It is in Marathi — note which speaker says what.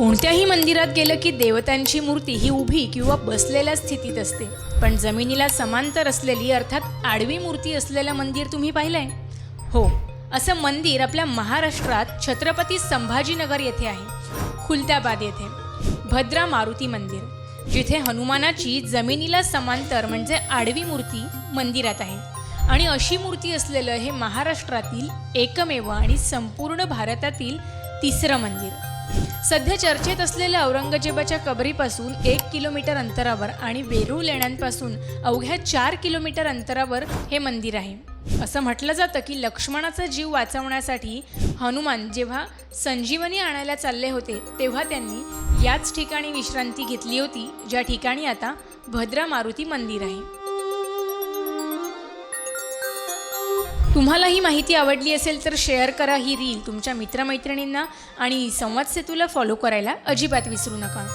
Speaker 1: कोणत्याही मंदिरात गेलं की देवतांची मूर्ती ही उभी किंवा बसलेल्या स्थितीत असते. पण जमिनीला समांतर असलेली अर्थात आडवी मूर्ती असलेलं मंदिर तुम्ही पाहिलंय? हो असं मंदिर आपल्या महाराष्ट्रात छत्रपती संभाजीनगर येथे आहे खुलत्याबाद येथे. भद्रा मारुती मंदिर जिथे हनुमानाची जमिनीला समांतर म्हणजे आडवी मूर्ती मंदिरात आहे. आणि अशी मूर्ती असलेलं हे महाराष्ट्रातील एकमेव आणि संपूर्ण भारतातील तिसरं मंदिर. सध्या चर्चेत असलेल्या औरंगजेबाच्या कबरीपासून एक किलोमीटर अंतरावर आणि वेरूळ लेण्यांपासून अवघ्या चार किलोमीटर अंतरावर हे मंदिर आहे. असं म्हटलं जातं की लक्ष्मणाचा जीव वाचवण्यासाठी हनुमान जेव्हा संजीवनी आणायला चालले होते तेव्हा त्यांनी याच ठिकाणी विश्रांती घेतली होती ज्या ठिकाणी आता भद्रा मारुती मंदिर आहे. तुम्हाला ही माहिती आवडली असेल तर शेअर करा ही रील तुमच्या मित्रमैत्रिणींना आणि संवाद सेतूला फॉलो करायला अजिबात विसरू नका.